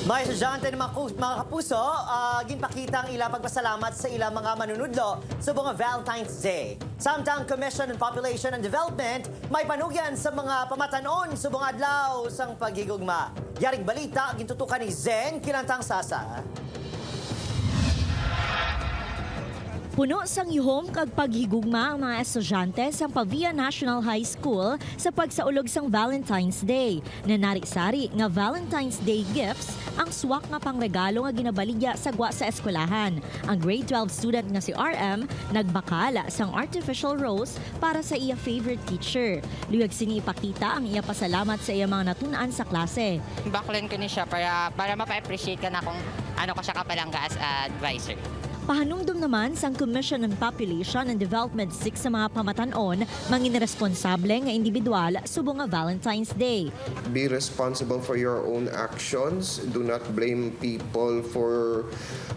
Mga estudyante ng mga, mga kapuso, uh, ginpakita ang ilang pagpasalamat sa ilang mga manunudlo sa mga Valentine's Day. Samtang Commission on Population and Development may panugyan sa mga pamatanon sa mga adlaw sang paghigugma. Yaring balita, gintutukan ni Zen Kinantang Sasa. Puno sang yuhom kag paghigugma ang mga estudyante sa Pavia National High School sa pagsaulog sang Valentine's Day. Nanari-sari nga Valentine's Day gifts ang swak nga pangregalo nga ginabaligya sa gwa sa eskwelahan. Ang grade 12 student nga si RM nagbakala sang artificial rose para sa iya favorite teacher. Luyag sini ipakita ang iya pasalamat sa iya mga natunan sa klase. backline ko ni siya para, para mapa-appreciate ka na kung ano ko siya kapalangga as advisor. Pahanumdum naman sang Commission on Population and Development 6 sa mga pamatanon mangin responsable nga individual subong nga Valentine's Day. be responsible for your own actions. Do not blame people for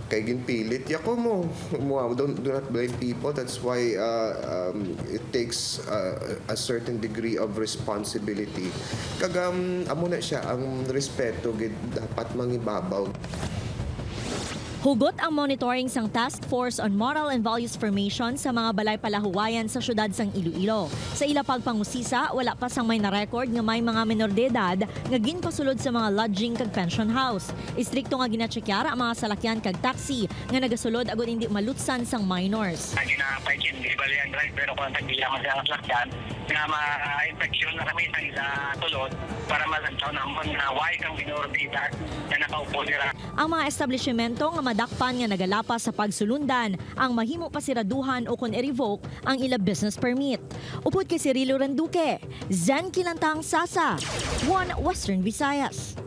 kay ginpilit. Yako mo. Mo, Don't, do not blame people. That's why uh, um, it takes uh, a certain degree of responsibility. Kagam, amo na siya, ang respeto gid dapat mangibabaw. Hugot ang monitoring sang Task Force on Moral and Values Formation sa mga balay palahuwayan sa syudad sang Iloilo. Sa ila pagpangusisa, wala pa sang may na-record nga may mga menor de edad nga ginpasulod sa mga lodging kag pension house. Istrikto nga ginatsekyara ang mga salakyan kag taxi nga nagasulod agud hindi malutsan sang minors. Lagi na paikin, di bali ang drive, pero kung nagbiyaman siya ang nga ma-infection na kami sa isa tulod para malantaw na mo na why kang binorbita na nakaupo nila. Ang mga establishmento nga madakpan nga nagalapas sa pagsulundan ang mahimo pasiraduhan o kon i-revoke ang ila business permit. Upod kay Cirilo Randuque, Zen Kilantang Sasa, One Western Visayas.